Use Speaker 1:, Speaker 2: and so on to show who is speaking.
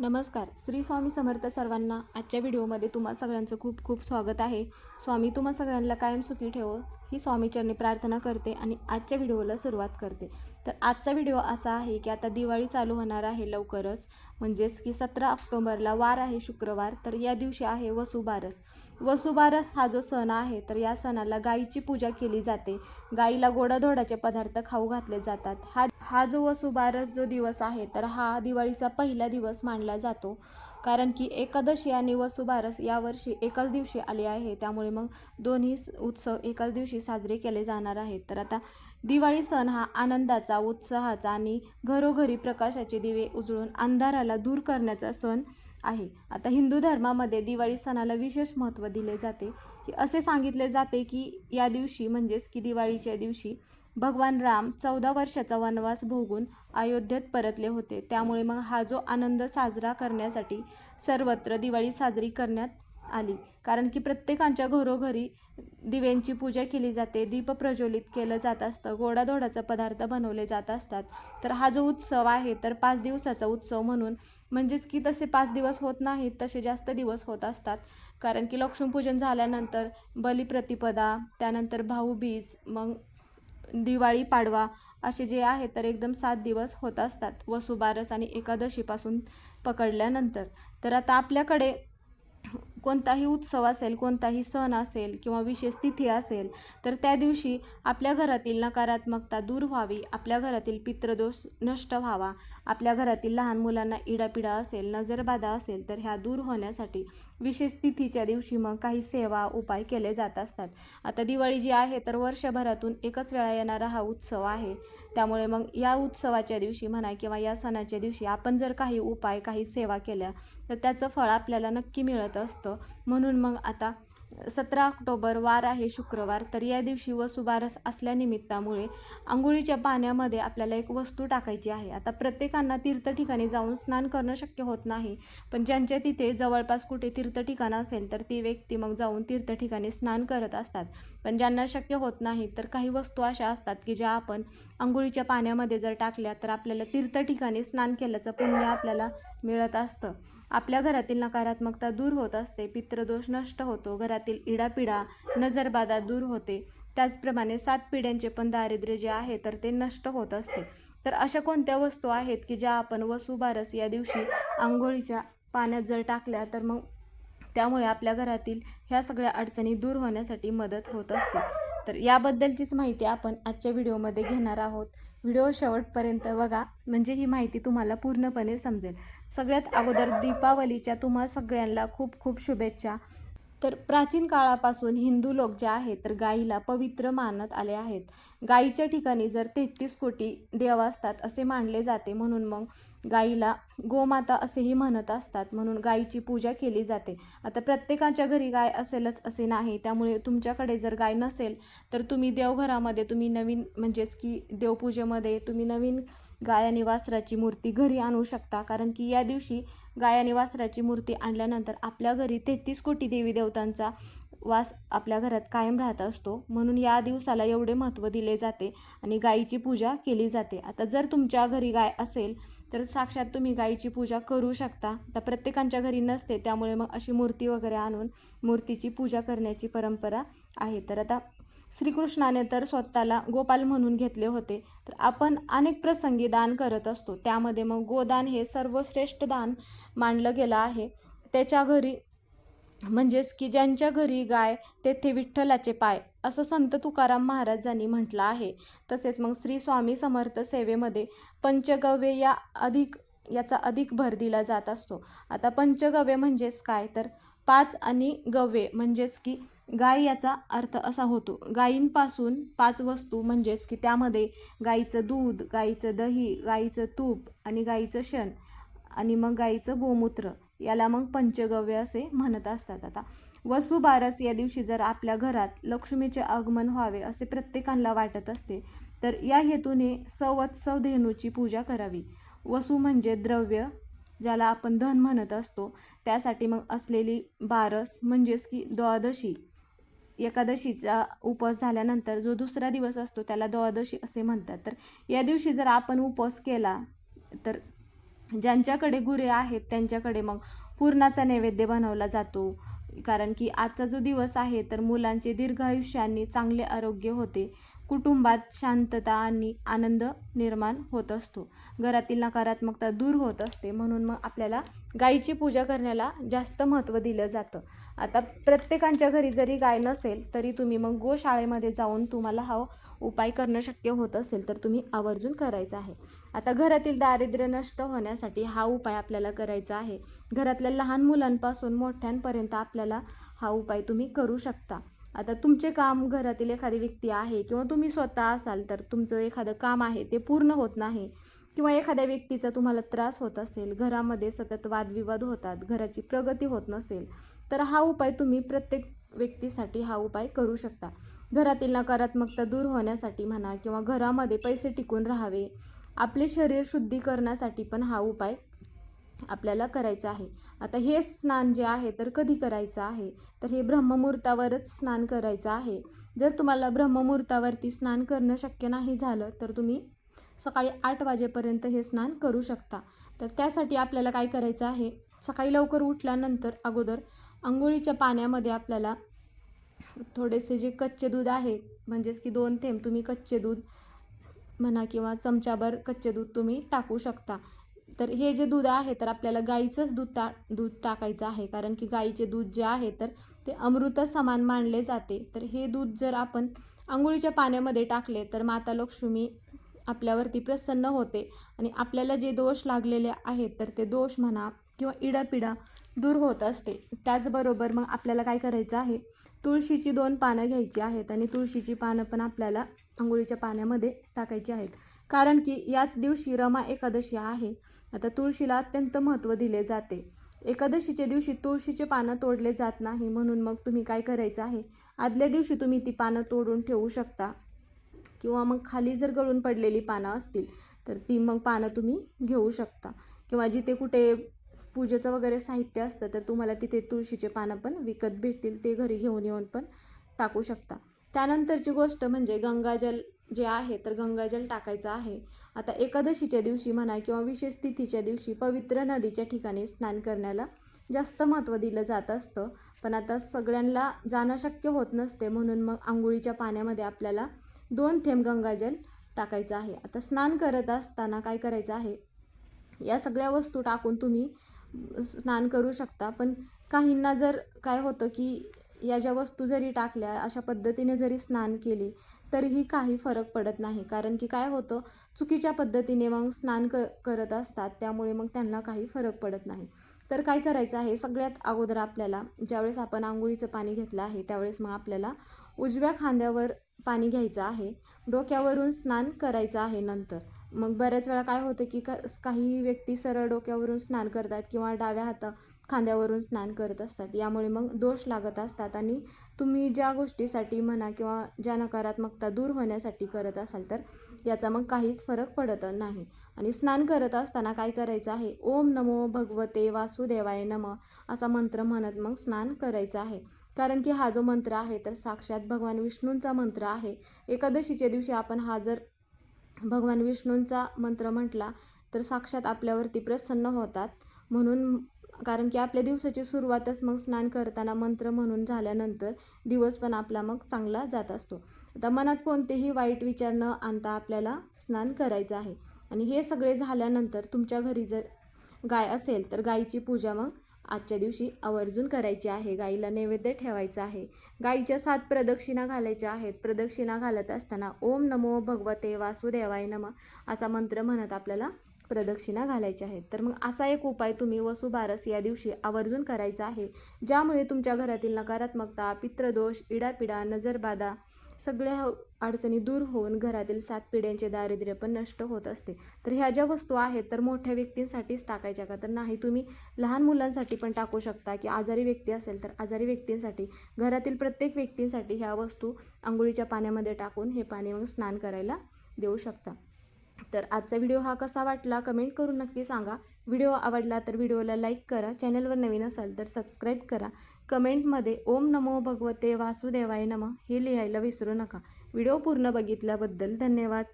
Speaker 1: नमस्कार. श्री स्वामी समर्थ सर्वांना आजच्या व्हिडिओमध्ये तुम्हा सगळ्यांचं खूप खूप स्वागत आहे. स्वामी तुम्हा सगळ्यांना कायम सुखी ठेवो ही स्वामीचरणी प्रार्थना करते आणि आजच्या व्हिडिओला सुरुवात करते. तर आजचा व्हिडिओ असा आहे की आता दिवाळी चालू होणार आहे लवकरच. म्हणजेच की सतरा ऑक्टोबरला वार आहे शुक्रवार तर या दिवशी आहे वसुबारस. वसुबारस हा जो सण आहे तर या सणाला गाईची पूजा केली जाते. गाईला गोडाधोडाचे पदार्थ खाऊ घातले जातात. हा हा जो वसुबारस जो दिवस आहे तर हा दिवाळीचा पहिला दिवस मानला जातो. कारण की एकादशी आणि वसुबारस यावर्षी एकाच दिवशी आले आहे त्यामुळे मग दोन्ही स- उत्सव एकाच दिवशी साजरे केले जाणार आहेत. तर आता दिवाळी सण हा आनंदाचा उत्साहाचा आणि घरोघरी प्रकाशाचे दिवे उजळून अंधाराला दूर करण्याचा सण आहे. आता हिंदू धर्मामध्ये दिवाळी सणाला विशेष महत्त्व दिले जाते. की असे सांगितले जाते की या दिवशी म्हणजेच की दिवाळीच्या दिवशी भगवान राम चौदा वर्षाचा वनवास भोगून अयोध्येत परतले होते. त्यामुळे मग हा जो आनंद साजरा करण्यासाठी सर्वत्र दिवाळी साजरी करण्यात आली. कारण की प्रत्येकांच्या घरोघरी दिव्यांची पूजा केली जाते दीप प्रज्वलित केलं जात असतं गोडाधोडाचा पदार्थ बनवले जात असतात. तर हा जो उत्सव आहे तर पाच दिवसाचा उत्सव म्हणून म्हणजेच की तसे पाच दिवस होत नाहीत तसे जास्त दिवस होत असतात. कारण की लक्ष्मीपूजन झाल्यानंतर बलिप्रतिपदा त्यानंतर भाऊबीज मग दिवाळी पाडवा असे जे आहे तर एकदम सात दिवस होत असतात. वसुबारस आणि एकादशीपासून पकडल्यानंतर. तर आता आपल्याकडे कोणताही उत्सव असेल कोणताही सण असेल किंवा विशेष तिथी असेल तर त्या दिवशी आपल्या घरातील नकारात्मकता दूर व्हावी आपल्या घरातील पितृदोष नष्ट व्हावा आपल्या घरातील लहान मुलांना इडापिडा असेल नजरबाधा असेल तर ह्या दूर होण्यासाठी विशेष तिथीच्या दिवशी मग काही सेवा उपाय केले जात असतात. आता दिवाळी जी आहे तर वर्षभरातून एकच वेळा येणारा हा उत्सव आहे. त्यामुळे मग या उत्सवाच्या दिवशी म्हणा किंवा या सणाच्या दिवशी आपण जर काही उपाय काही सेवा केल्या तर त्याचं फळ आपल्याला नक्की मिळत असतं. म्हणून मग आता सतरा ऑक्टोबर वार आहे शुक्रवार तर या दिवशी वसुबारस असल्यानिमित्तामुळे आंघोळीच्या पाण्यामध्ये आपल्याला एक वस्तू टाकायची आहे. आता प्रत्येकांना तीर्थ ठिकाणी जाऊन स्नान करणं शक्य होत नाही पण ज्यांच्या तिथे जवळपास कुठे तीर्थ ठिकाण असेल तर ती व्यक्ती मग जाऊन तीर्थ ठिकाणी स्नान करत असतात. पण ज्यांना शक्य होत नाही तर काही वस्तू अशा असतात की ज्या आपण आंघोळीच्या पाण्यामध्ये जर टाकल्या तर आपल्याला तीर्थ ठिकाणी स्नान केल्याचं पुण्य आपल्याला मिळत असतं. आपल्या घरातील नकारात्मकता दूर होत असते पितृदोष नष्ट होतो घरातील इडापिडा नजरबाधा दूर होते. त्याचप्रमाणे सात पिढ्यांचे पण दारिद्र्य जे आहे तर ते नष्ट होत असते. तर अशा कोणत्या वस्तू आहेत की ज्या आपण वसुबारस या दिवशी आंघोळीच्या पाण्यात जर टाकल्या तर मग त्यामुळे आपल्या घरातील ह्या सगळ्या अडचणी दूर होण्यासाठी मदत होत असते. तर याबद्दलचीच माहिती आपण आजच्या व्हिडिओमध्ये घेणार आहोत. व्हिडिओ शेवटपर्यंत बघा म्हणजे ही माहिती तुम्हाला पूर्णपणे समजेल. सगळ्यात अगोदर दीपावलीच्या तुम्हा सगळ्यांना खूप खूप शुभेच्छा. तर प्राचीन काळापासून हिंदू लोक जे आहेत तर गाईला पवित्र मानत आले आहेत. गाईच्या ठिकाणी जर तेहतीस कोटी देव असतात असे मानले जाते. म्हणून मग गाईला गोमाता असेही म्हणत असतात. म्हणून गाईची पूजा केली जाते. आता प्रत्येकाच्या घरी गाय असेलच असे नाही. त्यामुळे तुमच्याकडे जर गाय नसेल तर तुम्ही देवघरामध्ये तुम्ही नवीन म्हणजेच की देवपूजेमध्ये तुम्ही नवीन गाय आणि वासराची मूर्ती घरी आणू शकता. कारण की या दिवशी गाय आणि वासराची मूर्ती आणल्यानंतर आपल्या घरी तेहतीस कोटी देवी देवतांचा वास आपल्या घरात कायम राहत असतो. म्हणून या दिवसाला एवढे महत्त्व दिले जाते आणि गायीची पूजा केली जाते. आता जर तुमच्या घरी गाय असेल तर साक्षात तुम्ही गाईची पूजा करू शकता. तर प्रत्येकांच्या घरी नसते त्यामुळे मग अशी मूर्ती वगैरे आणून मूर्तीची पूजा करण्याची परंपरा आहे. तर आता श्रीकृष्णाने तर स्वतःला गोपाल म्हणून घेतले होते. तर आपण अनेक प्रसंगी दान करत असतो. त्यामध्ये मग गोदान हे सर्वश्रेष्ठ दान मानलं गेलं आहे. त्याच्या घरी म्हणजेच की ज्यांच्या घरी गाय तेथे विठ्ठलाचे पाय असं संत तुकाराम महाराजांनी म्हटलं आहे. तसेच मग श्री स्वामी समर्थ सेवेमध्ये पंचगव्य या अधिक याचा अधिक भर दिला जात असतो. आता पंचगव्य म्हणजेच काय? तर पाच आणि गव्ये म्हणजेच की गाय याचा अर्थ असा होतो. गायींपासून पाच वस्तू म्हणजेच की त्यामध्ये गाईचं दूध गाईचं दही गाईचं तूप आणि गाईचं शेण आणि मग गाईचं गोमूत्र. याला मग पंचगव्य असे म्हणत असतात आता. वसुबारस या दिवशी जर आपल्या घरात लक्ष्मीचे आगमन व्हावे असे प्रत्येकाला वाटत असते तर या हेतूने सवत्सव धेनूची पूजा करावी. वसू म्हणजे द्रव्य ज्याला आपण धन म्हणत असतो. त्यासाठी मग असलेली बारस म्हणजेच की द्वादशी. एकादशीचा उपवास झाल्यानंतर जो दुसरा दिवस असतो त्याला द्वादशी असे म्हणतात. तर या दिवशी जर आपण उपवास केला तर ज्यांच्याकडे गुरे आहेत त्यांच्याकडे मग पूर्णाचा नैवेद्य बनवला जातो. कारण की आजचा जो दिवस आहे तर मुलांचे दीर्घायुष्याने चांगले आरोग्य होते. कुटुंबात शांतता आणि आनंद निर्माण होत असतो. घरातील नकारात्मकता दूर होत असते. म्हणून मग आपल्याला गायीची पूजा करण्याला जास्त महत्त्व दिलं जातं. आता प्रत्येकांच्या घरी जरी गाय नसेल तरी तुम्ही मग गोशाळेमध्ये जाऊन तुम्हाला हा उपाय करणं शक्य होत असेल तर तुम्ही आवर्जून करायचा आहे. आता घरातील दारिद्र्य नष्ट होण्यासाठी हा उपाय आपल्याला करायचा आहे. घरातल्या लहान मुलांपासून मोठ्यांपर्यंत आपल्याला हा उपाय तुम्ही करू शकता. आता तुमचे काम घरातील एखादी व्यक्ती आहे किंवा तुम्ही स्वतः असाल तर तुमचं एखादं काम आहे ते पूर्ण होत नाही किंवा एखाद्या व्यक्तीचा तुम्हाला त्रास होत असेल घरामध्ये सतत वादविवाद होतात घराची प्रगती होत नसेल तर हा उपाय तुम्ही प्रत्येक व्यक्तीसाठी हा उपाय करू शकता. घरातील नकारात्मकता दूर होण्यासाठी म्हणा किंवा घरामध्ये पैसे टिकून राहावे आपले शरीर शुद्धीकरणासाठी पण हा उपाय आपल्याला करायचा आहे. आता हे स्नान जे आहे तर कधी करायचं आहे? तर हे ब्रह्ममुहूर्तावरच स्नान करायचं आहे. जर तुम्हाला ब्रह्ममुहूर्तावरती स्नान करणं शक्य नाही झालं तर तुम्ही सकाळी आठ वाजेपर्यंत हे स्नान करू शकता. तर त्यासाठी आपल्याला काय करायचं आहे? सकाळी लवकर उठल्यानंतर अगोदर आंघोळीच्या पाण्यामध्ये आपल्याला थोडेसे जे कच्चे दूध आहे म्हणजेच की दोन थेंब तुम्ही कच्चे दूध म्हणा किंवा चमचाभर कच्चे दूध तुम्ही टाकू शकता. तर हे जे दूध आहे तर आपल्याला गाईचंच दूध टा दूध टाकायचं आहे. कारण की गाईचे दूध जे आहे तर ते अमृत समान मानले जाते. तर हे दूध जर आपण आंघोळीच्या पाण्यामध्ये टाकले तर माता लक्ष्मी आपल्यावरती प्रसन्न होते. आणि आपल्याला जे दोष लागलेले आहेत तर ते दोष म्हणा किंवा इडापिडा दूर होत असते. त्याचबरोबर मग आपल्याला काय करायचं आहे? तुळशीची दोन पानं घ्यायची आहेत. आणि तुळशीची पानं पण आपल्याला आंघोळीच्या पाण्यामध्ये टाकायची आहेत. कारण की याच दिवशी रमा एकादशी आहे. आता तुळशीला अत्यंत महत्त्व दिले जाते. एकादशीच्या दिवशी तुळशीचे पानं तोडले जात नाही. म्हणून मग तुम्ही काय करायचं आहे? आदल्या दिवशी तुम्ही ती पानं तोडून ठेवू शकता. किंवा मग खाली जर गळून पडलेली पानं असतील तर ती मग पानं तुम्ही घेऊ शकता. किंवा जिथे कुठे पूजेचं वगैरे साहित्य असतं तर तुम्हाला तिथे तुळशीचे पानं पण विकत भेटतील. ते घरी घेऊन येऊन पण टाकू शकता. त्यानंतरची गोष्ट म्हणजे गंगाजल जे आहे तर गंगाजल टाकायचं आहे. आता एकादशीच्या दिवशी म्हणा किंवा विशेष तिथीच्या दिवशी पवित्र नदीच्या ठिकाणी स्नान करण्याला जास्त महत्त्व दिलं जात असतं. पण आता सगळ्यांना जाणं शक्य होत नसते म्हणून मग आंघोळीच्या पाण्यामध्ये आपल्याला दोन थेंब गंगाजल टाकायचं आहे. आता स्नान करत असताना काय करायचं आहे? या सगळ्या वस्तू टाकून तुम्ही स्नान करू शकता. पण काहींना जर काय होतं की या ज्या वस्तू जरी टाकल्या अशा पद्धतीने जरी स्नान केली तरीही काही फरक पडत नाही. कारण की काय होतं चुकीच्या पद्धतीने मग स्नान क करत असतात त्यामुळे मग त्यांना काही फरक पडत नाही. तर काय करायचं आहे सगळ्यात अगोदर आपल्याला ज्यावेळेस आपण आंघोळीचं पाणी घेतलं आहे त्यावेळेस मग आपल्याला उजव्या खांद्यावर पाणी घ्यायचं आहे. डोक्यावरून स्नान करायचं आहे नंतर. मग बऱ्याच वेळा काय होतं की का काही व्यक्ती सरळ डोक्यावरून स्नान करतात किंवा डाव्या हाता खांद्यावरून स्नान करत असतात. यामुळे मग दोष लागत असतात आणि तुम्ही ज्या गोष्टीसाठी म्हणा किंवा ज्या नकारात्मकता दूर होण्यासाठी करत असाल तर याचा मग काहीच फरक पडत नाही. आणि स्नान करत असताना काय करायचं आहे? ओम नमो भगवते वासुदेवाय नम असा मंत्र म्हणत मग स्नान करायचं आहे. कारण की हा जो मंत्र आहे तर साक्षात भगवान विष्णूंचा मंत्र आहे. एकादशीच्या दिवशी आपण हा जर भगवान विष्णूंचा मंत्र म्हटला तर साक्षात आपल्यावरती प्रसन्न होतात. म्हणून कारण की आपल्या दिवसाची सुरुवातच मग स्नान करताना मंत्र म्हणून झाल्यानंतर दिवस पण आपला मग चांगला जात असतो. आता मनात कोणतेही वाईट विचार न आणता आपल्याला स्नान करायचं आहे. आणि हे सगळे झाल्यानंतर तुमच्या घरी जर गाय असेल तर गाईची पूजा मग आजच्या दिवशी आवर्जून करायची आहे. गाईला नैवेद्य ठेवायचा आहे. गाईच्या सात प्रदक्षिणा घालायच्या आहेत. प्रदक्षिणा घालत असताना ओम नमो भगवते वासुदेवाय नम असा मंत्र म्हणत आपल्याला प्रदक्षिणा घालायच्या आहेत तर मग असा एक उपाय तुम्ही वसुबारस या दिवशी आवर्जून करायचा आहे. ज्यामुळे तुमच्या घरातील नकारात्मकता पित्रदोष इडापिडा नजरबाधा सगळ्या अडचणी दूर होऊन घरातील सात पिढ्यांचे दारिद्र्य पण नष्ट होत असते. तर ह्या ज्या वस्तू आहेत तर मोठ्या व्यक्तींसाठीच टाकायच्या का? तर नाही तुम्ही लहान मुलांसाठी पण टाकू शकता. की आजारी व्यक्ती असेल तर आजारी व्यक्तींसाठी घरातील प्रत्येक व्यक्तींसाठी ह्या वस्तू आंघोळीच्या पाण्यामध्ये टाकून हे पाणी मग स्नान करायला देऊ शकता. तर आजचा व्हिडिओ हा कसा वाटला कमेंट करून नक्की सांगा. व्हिडिओ आवडला तर व्हिडिओला लाईक करा चॅनलवर नवीन असाल तर सबस्क्राईब करा. कमेंटमध्ये ओम नमो भगवते वासुदेवाय नम हे लिहायला विसरू नका. व्हिडिओ पूर्ण बघितल्याबद्दल धन्यवाद.